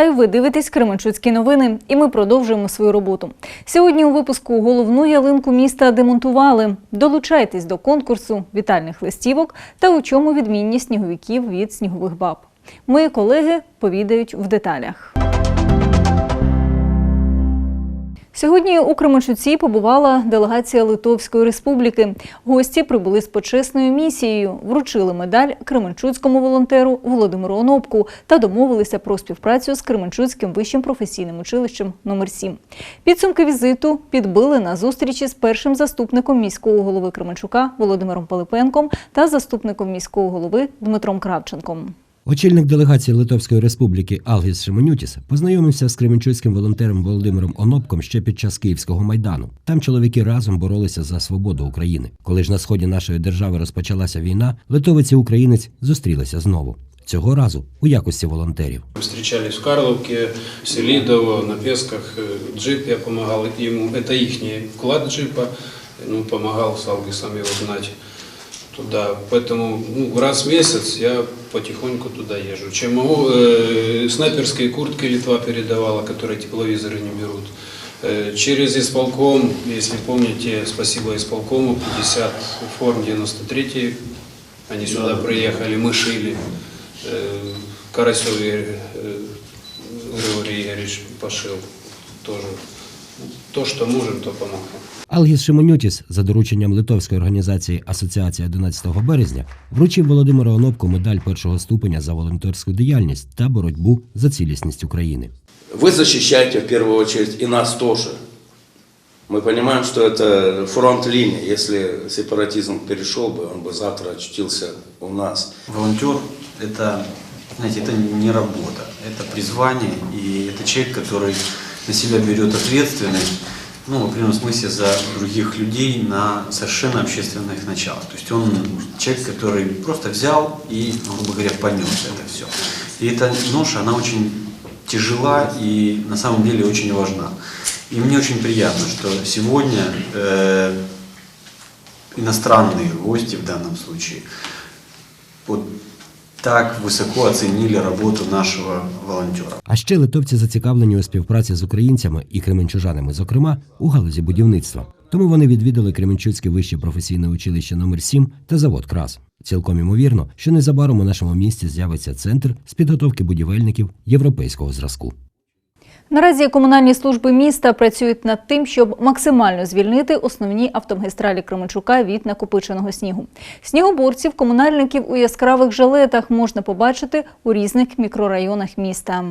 Вітаю! Ви дивитесь Кременчуцькі новини, і ми продовжуємо свою роботу. Сьогодні у випуску головну ялинку міста демонтували. Долучайтесь до конкурсу вітальних листівок та у чому відмінність сніговиків від снігових баб. Мої колеги повідають в деталях. Сьогодні у Кременчуці побувала делегація Литовської республіки. Гості прибули з почесною місією, вручили медаль Кременчуцькому волонтеру Володимиру Онопку та домовилися про співпрацю з Кременчуцьким вищим професійним училищем номер 7 Підсумки візиту підбили на зустрічі з першим заступником міського голови Кременчука Володимиром Пилипенком та заступником міського голови Дмитром Кравченком. Очільник делегації Литовської республіки Алгіс Шимонютіс познайомився з кременчуцьким волонтером Володимиром Онопком ще під час Київського майдану. Там чоловіки разом боролися за свободу України. Коли ж на сході нашої держави розпочалася війна, литовець і українець зустрілися знову. Цього разу у якості волонтерів. Мы встречались в Карловке, в Селидово, на Песках. Э, Джип я помогал ему. Это их вклад джипа. Ну, помогал с Алгисом его гнать Туда. Поэтому ну, раз в месяц я потихоньку туда езжу. Чем могу, э, снайперские куртки Литва передавала, которые тепловизоры не берут. Э, через исполком, если помните, спасибо исполкому, 50 форм 93 они сюда приехали, мы шили. Э, Карасев э, Григорий Игоревич пошил тоже. То, что можем, то помогаем. Алгіс Шимонютіс за дорученням литовської організації Асоціація 11 березня вручив Володимиру Онопку медаль першого ступеня за волонтерську діяльність та боротьбу за цілісність України. Вы защищаете в первую очередь и нас тоже. Мы понимаем, что это фронт линии. Если сепаратизм перешел бы, он бы завтра очутился у нас. Волонтер – это, знаете, это не работа, это призвание, и это человек, который На себя берет ответственность, ну, в определенном смысле, за других людей на совершенно общественных началах. То есть он человек, который просто взял и, грубо говоря, понес это все. И эта ноша, она очень тяжела и на самом деле очень важна. И мне очень приятно, что сегодня э, иностранные гости в данном случае вот так високо оцінили роботу нашого волонтера. А ще литовці зацікавлені у співпраці з українцями і кременчужанами, зокрема у галузі будівництва. Тому вони відвідали Кременчуцьке вище професійне училище номер 7 та завод Крас. Цілком імовірно, що незабаром у нашому місті з'явиться центр з підготовки будівельників європейського зразку. Наразі комунальні служби міста працюють над тим, щоб максимально звільнити основні автомагістралі Кременчука від накопиченого снігу. Снігоборців, комунальників у яскравих жилетах можна побачити у різних мікрорайонах міста.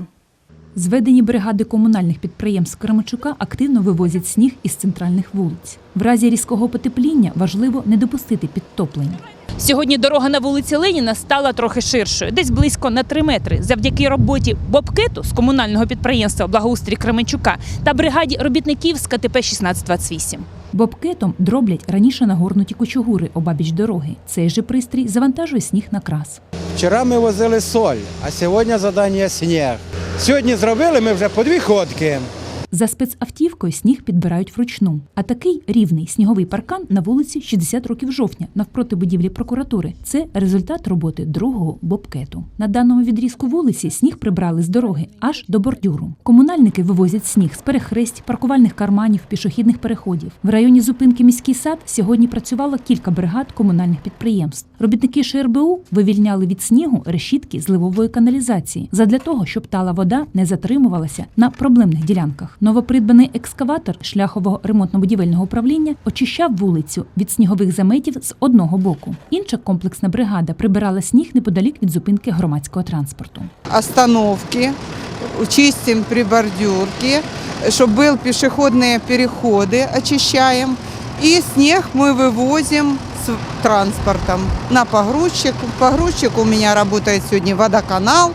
Зведені бригади комунальних підприємств Кременчука активно вивозять сніг із центральних вулиць. В разі різкого потепління важливо не допустити підтоплень. Сьогодні дорога на вулиці Леніна стала трохи ширшою, десь близько на 3 метри, завдяки роботі Бобкету з комунального підприємства Благоустрій Кременчука та бригаді робітників з КТП 1628. Бобкетом дроблять раніше нагорнуті кучугури обабіч дороги. Цей же пристрій завантажує сніг на крас. Вчора ми возили соль, а сьогодні задання сніг. Сьогодні зробили ми вже по дві ходки. За спецавтівкою сніг підбирають вручну. А такий рівний сніговий паркан на вулиці 60 років жовтня навпроти будівлі прокуратури. Це результат роботи другого бобкету. На даному відрізку вулиці сніг прибрали з дороги аж до бордюру. Комунальники вивозять сніг з перехресть, паркувальних карманів, пішохідних переходів. В районі зупинки міський сад сьогодні працювало кілька бригад комунальних підприємств. Робітники ШРБУ вивільняли від снігу решітки зливової каналізації задля того, щоб тала вода не затримувалася на проблемних ділянках. Новопридбаний екскаватор шляхового ремонтно-будівельного управління очищав вулицю від снігових заметів з одного боку. Інша комплексна бригада прибирала сніг неподалік від зупинки громадського транспорту. остановки, чистим прибордюрки, чтобы был пешеходные переходы, очищаем. И снег мы вывозим с транспортом на погрузчик. Погрузчик у меня работает сегодня водоканал.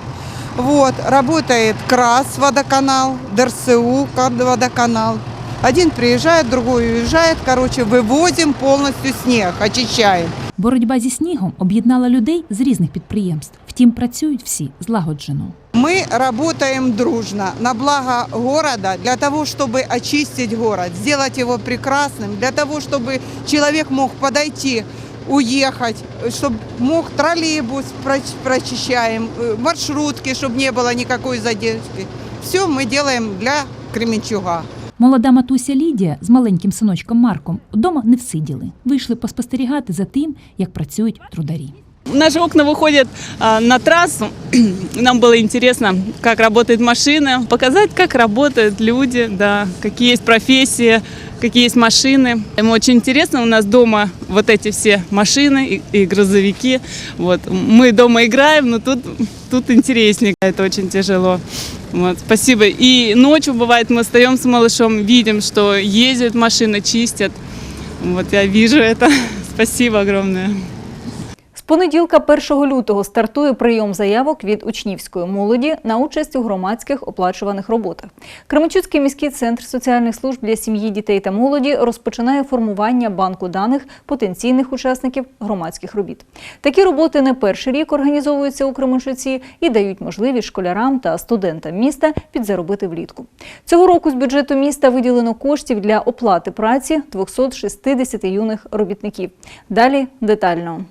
Вот, работает КРАС водоканал, ДРСУ водоканал. Один приезжает, другой уезжает. Короче, вывозим полностью снег, очищаем. Боротьба зі снігом об'єднала людей з різних підприємств. Втім, працюють всі злагоджено. Мы работаем дружно на благо города, для того, чтобы очистить город, сделать его прекрасным, для того, чтобы человек мог подойти, уехать, чтобы мог троллейбус проч- прочищаем, э, маршрутки, чтобы не было никакой задержки. все мы делаем для Кременчуга. Молода матуся Лідія з маленьким синочком Марком вдома не всиділи. Вийшли поспостерігати за тим, як працюють трударі. Наши окна выходят а, на трассу. Нам было интересно, как работает машина, показать, как работают люди, да, какие есть профессии, какие есть машины. Ему очень интересно, у нас дома вот эти все машины и, и грузовики. Вот. Мы дома играем, но тут, тут интереснее, это очень тяжело. Вот, спасибо. И ночью бывает мы встаем с малышом, видим, что ездят машины, чистят. Вот я вижу это. Спасибо огромное. Понеділка 1 лютого стартує прийом заявок від учнівської молоді на участь у громадських оплачуваних роботах. Кременчуцький міський центр соціальних служб для сім'ї, дітей та молоді розпочинає формування банку даних потенційних учасників громадських робіт. Такі роботи не перший рік організовуються у Кременчуці і дають можливість школярам та студентам міста підзаробити влітку. Цього року з бюджету міста виділено коштів для оплати праці 260 юних робітників. Далі детально.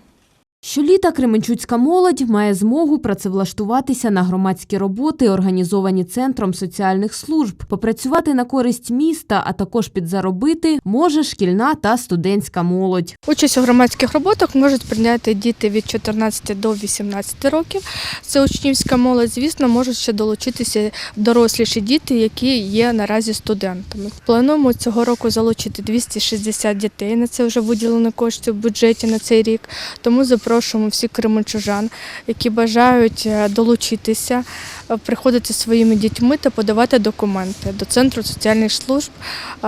Щоліта Кременчуцька молодь має змогу працевлаштуватися на громадські роботи, організовані центром соціальних служб, попрацювати на користь міста, а також підзаробити може шкільна та студентська молодь. Участь у громадських роботах можуть прийняти діти від 14 до 18 років. Це учнівська молодь. Звісно, можуть ще долучитися доросліші діти, які є наразі студентами. Плануємо цього року залучити 260 дітей. На це вже виділено кошти в бюджеті на цей рік. Тому запрошуємо всіх кременчужан, які бажають е, долучитися, е, приходити своїми дітьми та подавати документи до центру соціальних служб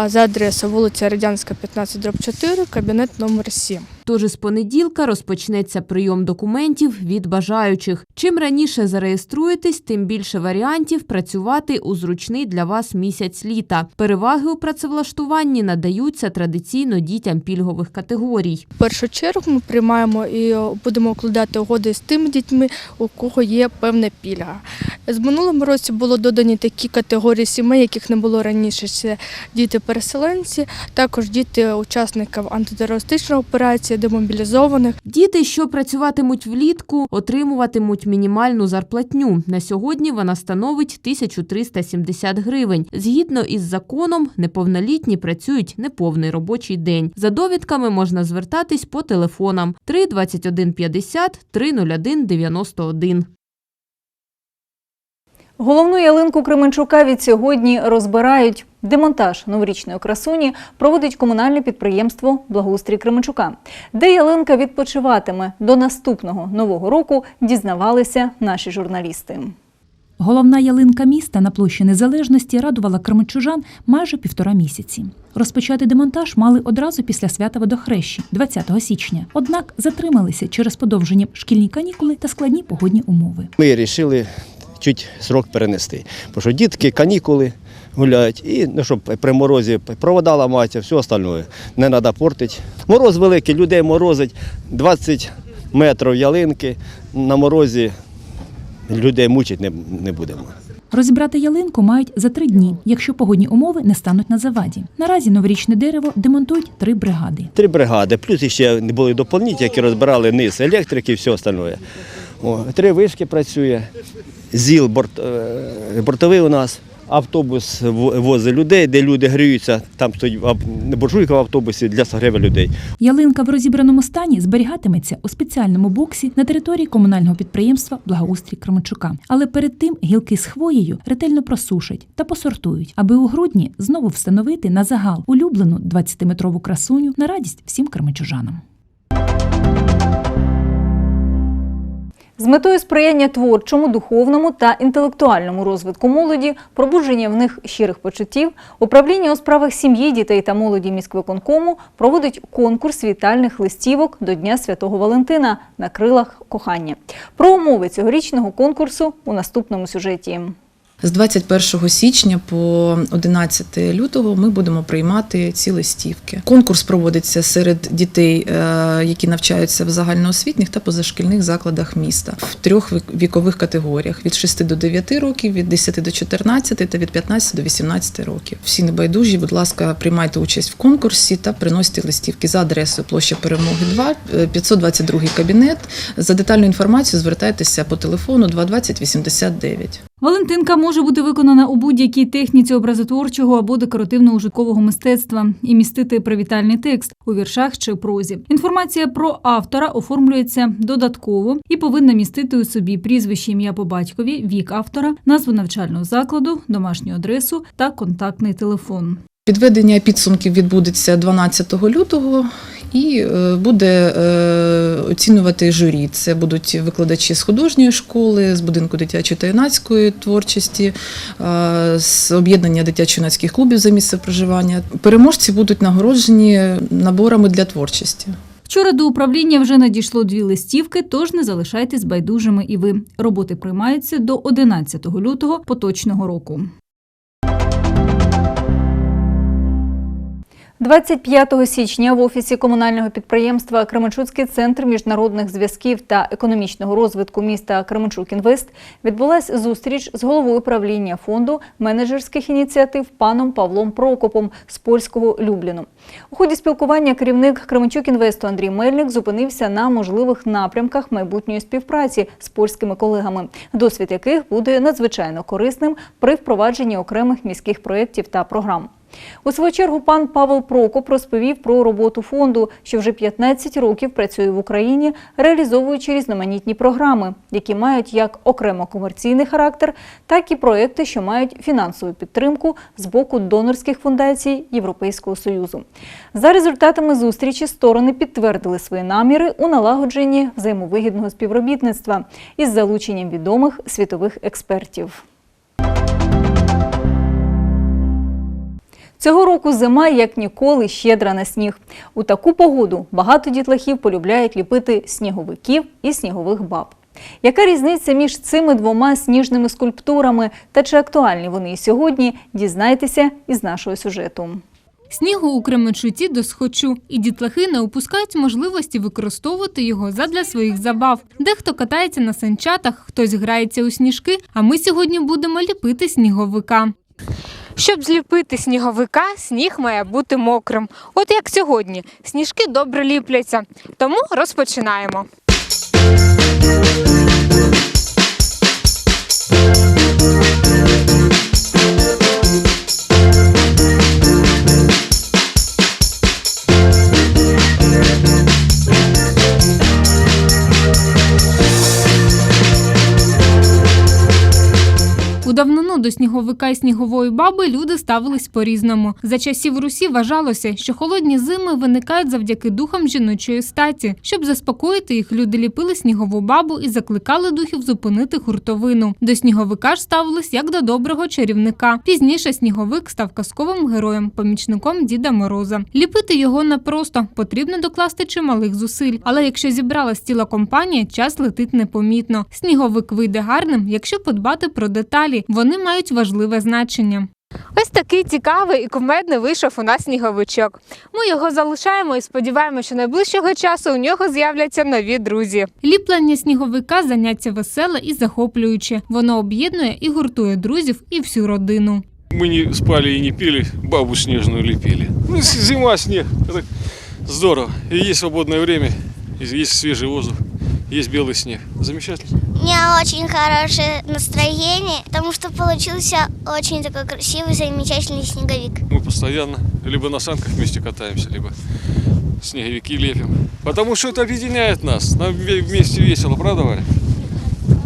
за адресою вулиця Радянська, 15 дроб 4, кабінет номер 7. Тож із понеділка розпочнеться прийом документів від бажаючих. Чим раніше зареєструєтесь, тим більше варіантів працювати у зручний для вас місяць літа. Переваги у працевлаштуванні надаються традиційно дітям пільгових категорій. В першу чергу ми приймаємо і будемо укладати угоди з тими дітьми, у кого є певна пільга. З минулому році було додані такі категорії сімей, яких не було раніше. Це діти-переселенці, також діти учасників антитерористичної операції, демобілізованих. Діти, що працюватимуть влітку, отримуватимуть мінімальну зарплатню. На сьогодні вона становить 1370 гривень. Згідно із законом, неповнолітні працюють неповний робочий день. За довідками можна звертатись по телефонам 3 21 50 301 91. Головну ялинку Кременчука від сьогодні розбирають. Демонтаж новорічної красуні проводить комунальне підприємство Благоустрій Кременчука. Де ялинка відпочиватиме до наступного нового року, дізнавалися наші журналісти. Головна ялинка міста на площі Незалежності радувала кременчужан майже півтора місяці. Розпочати демонтаж мали одразу після свята водохрещі 20 січня. Однак затрималися через подовжені шкільні канікули та складні погодні умови. Ми вирішили чуть срок перенести. Бо що дітки, канікули гуляють, і ну, щоб при морозі провода ламаються, все остальне. Не треба портити. Мороз великий, людей морозить 20 метрів ялинки. На морозі людей мучити не, не будемо. Розібрати ялинку мають за три дні, якщо погодні умови не стануть на заваді. Наразі новорічне дерево демонтують три бригади. Три бригади, плюс ще були доповнительні, які розбирали низ електрики і все остальне. О, три вишки працює, ЗІЛ е, бортовий у нас. Автобус возить людей, де люди гріються. Там стоїть буржуйка в автобусі для согріву людей. Ялинка в розібраному стані зберігатиметься у спеціальному боксі на території комунального підприємства Благоустрій Кременчука. Але перед тим гілки з хвоєю ретельно просушать та посортують, аби у грудні знову встановити на загал улюблену 20-метрову красуню на радість всім кременчужанам. З метою сприяння творчому, духовному та інтелектуальному розвитку молоді, пробудження в них щирих почуттів, управління у справах сім'ї, дітей та молоді міськвиконкому проводить конкурс вітальних листівок до Дня Святого Валентина на крилах кохання. Про умови цьогорічного конкурсу у наступному сюжеті. З 21 січня по 11 лютого ми будемо приймати ці листівки. Конкурс проводиться серед дітей, е, які навчаються в загальноосвітніх та позашкільних закладах міста в трьох вікових категоріях: від 6 до 9 років, від 10 до 14 та від 15 до 18 років. Всі небайдужі, будь ласка, приймайте участь в конкурсі та приносите листівки за адресою площа Перемоги 2, е, 522 кабінет. За детальну інформацію звертайтеся по телефону 220 89. Валентинка може бути виконана у будь-якій техніці образотворчого або декоративно-ужиткового мистецтва і містити привітальний текст у віршах чи прозі. Інформація про автора оформлюється додатково і повинна містити у собі прізвище ім'я по батькові, вік автора, назву навчального закладу, домашню адресу та контактний телефон. Підведення підсумків відбудеться 12 лютого і е, буде е, оцінювати журі. Це будуть викладачі з художньої школи, з будинку дитячої та юнацької творчості, е, з об'єднання дитячо-юнацьких клубів за місце проживання. Переможці будуть нагороджені наборами для творчості. Вчора до управління вже надійшло дві листівки, тож не залишайтесь байдужими і ви. Роботи приймаються до 11 лютого поточного року. 25 січня в офісі комунального підприємства Кременчуцький центр міжнародних зв'язків та економічного розвитку міста Кременчук Інвест відбулася зустріч з головою правління фонду менеджерських ініціатив паном Павлом Прокопом з польського Любліну. У ході спілкування керівник Кременчук Інвесту Андрій Мельник зупинився на можливих напрямках майбутньої співпраці з польськими колегами, досвід яких буде надзвичайно корисним при впровадженні окремих міських проєктів та програм. У свою чергу пан Павел Прокоп розповів про роботу фонду, що вже 15 років працює в Україні, реалізовуючи різноманітні програми, які мають як окремо комерційний характер, так і проекти, що мають фінансову підтримку з боку донорських фундацій Європейського союзу. За результатами зустрічі сторони підтвердили свої наміри у налагодженні взаємовигідного співробітництва із залученням відомих світових експертів. Цього року зима як ніколи щедра на сніг. У таку погоду багато дітлахів полюбляють ліпити сніговиків і снігових баб. Яка різниця між цими двома сніжними скульптурами та чи актуальні вони і сьогодні, дізнайтеся із нашого сюжету. Снігу у Кременчуці досхочу, і дітлахи не упускають можливості використовувати його задля своїх забав. Дехто катається на санчатах, хтось грається у сніжки, а ми сьогодні будемо ліпити сніговика. Щоб зліпити сніговика, сніг має бути мокрим. От як сьогодні. Сніжки добре ліпляться. Тому розпочинаємо. Сніговика і снігової баби люди ставились по-різному. За часів Русі вважалося, що холодні зими виникають завдяки духам жіночої статі. Щоб заспокоїти їх, люди ліпили снігову бабу і закликали духів зупинити хуртовину. До сніговика ж ставились як до доброго чарівника. Пізніше сніговик став казковим героєм, помічником Діда Мороза. Ліпити його непросто, потрібно докласти чималих зусиль. Але якщо зібралась ціла компанія, час летить непомітно. Сніговик вийде гарним, якщо подбати про деталі. Вони мають важливе значення. Ось такий цікавий і кумедний вийшов у нас сніговичок. Ми його залишаємо і сподіваємося, що найближчого часу у нього з'являться нові друзі. Ліплення сніговика заняття веселе і захоплююче. Воно об'єднує і гуртує друзів і всю родину. Мы не спали и не пили, бабу снежную лепили. Ну, с- зима, снег, это здорово. И есть свободное время, и есть свежий воздух, есть белый снег. Замечательно. У меня очень хорошее настроение, потому что получился очень такой красивый, замечательный снеговик. Мы постоянно либо на санках вместе катаемся, либо снеговики лепим. Потому что это объединяет нас. Нам вместе весело, правда, Варя?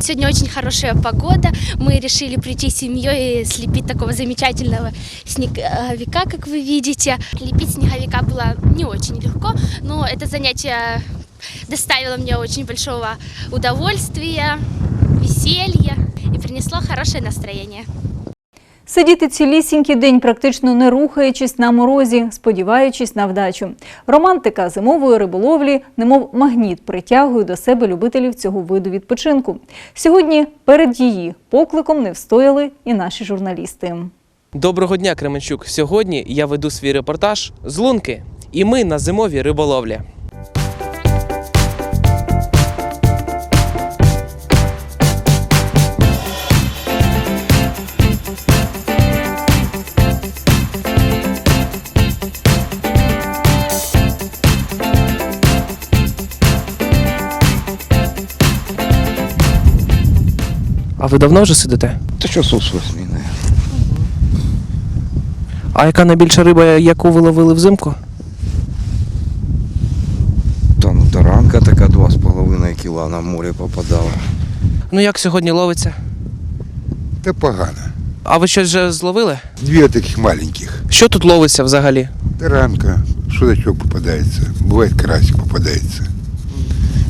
Сегодня очень хорошая погода. Мы решили прийти с семьей и слепить такого замечательного снеговика, как вы видите. Лепить снеговика было не очень легко, но это занятие доставило мне очень большого удовольствия, веселья и принесло хорошее настроение. Сидіти цілісінький день, практично не рухаючись на морозі, сподіваючись на вдачу. Романтика зимової риболовлі, немов магніт, притягує до себе любителів цього виду відпочинку. Сьогодні перед її покликом не встояли і наші журналісти. Доброго дня, Кременчук. Сьогодні я веду свій репортаж з Лунки, і ми на зимовій риболовлі. Ви давно вже сидите? Та часов з восьми. А яка найбільша риба, яку ви ловили взимку? Та ну таранка така 2,5 кіла на море попадала. Ну як сьогодні ловиться? Та погано. А ви щось вже зловили? Дві таких маленьких. Що тут ловиться взагалі? Таранка, судачок попадается. Бывает карасик попадается.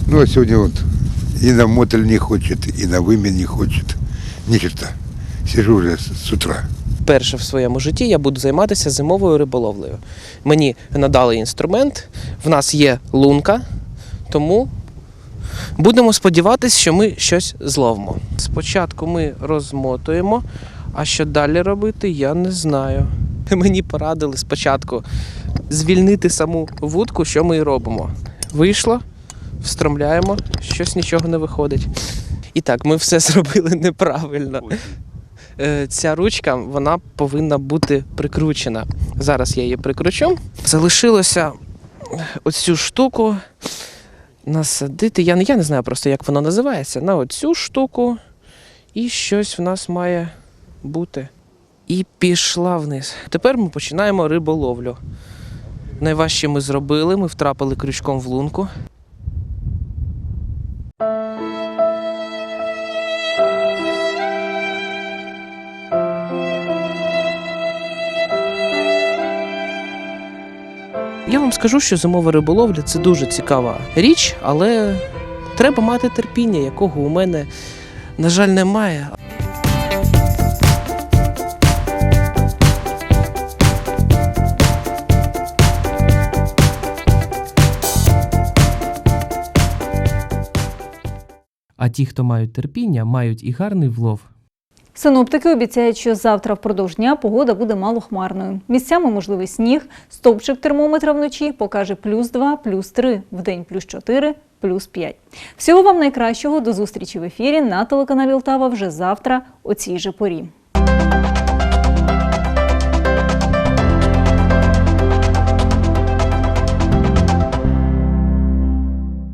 Ну а сегодня вот и на мотель не хочет, и на вымен не хочет. Ни черта. Сижу уже с утра. Перше в своєму житті я буду займатися зимовою риболовлею. Мені надали інструмент, в нас є лунка, тому будемо сподіватися, що ми щось зловимо. Спочатку ми розмотуємо, а що далі робити, я не знаю. Мені порадили спочатку звільнити саму вудку, що ми і робимо. Вийшло, встромляємо, щось нічого не виходить. І так, ми все зробили неправильно. Е, Ця ручка вона повинна бути прикручена. Зараз я її прикручу. Залишилося оцю штуку насадити. Я я не знаю просто, як воно називається. На оцю штуку. І щось в нас має бути. І пішла вниз. Тепер ми починаємо риболовлю. Найважче ми зробили, ми втрапили крючком в лунку. Я вам скажу, що зимова риболовля це дуже цікава річ, але треба мати терпіння, якого у мене, на жаль, немає. А ті, хто мають терпіння, мають і гарний влов. Синоптики обіцяють, що завтра впродовж дня погода буде малохмарною. Місцями можливий сніг, стовпчик термометра вночі покаже плюс 2, плюс 3, вдень плюс 4, плюс 5. Всього вам найкращого, до зустрічі в ефірі на телеканалі Лтава вже завтра о цій же порі.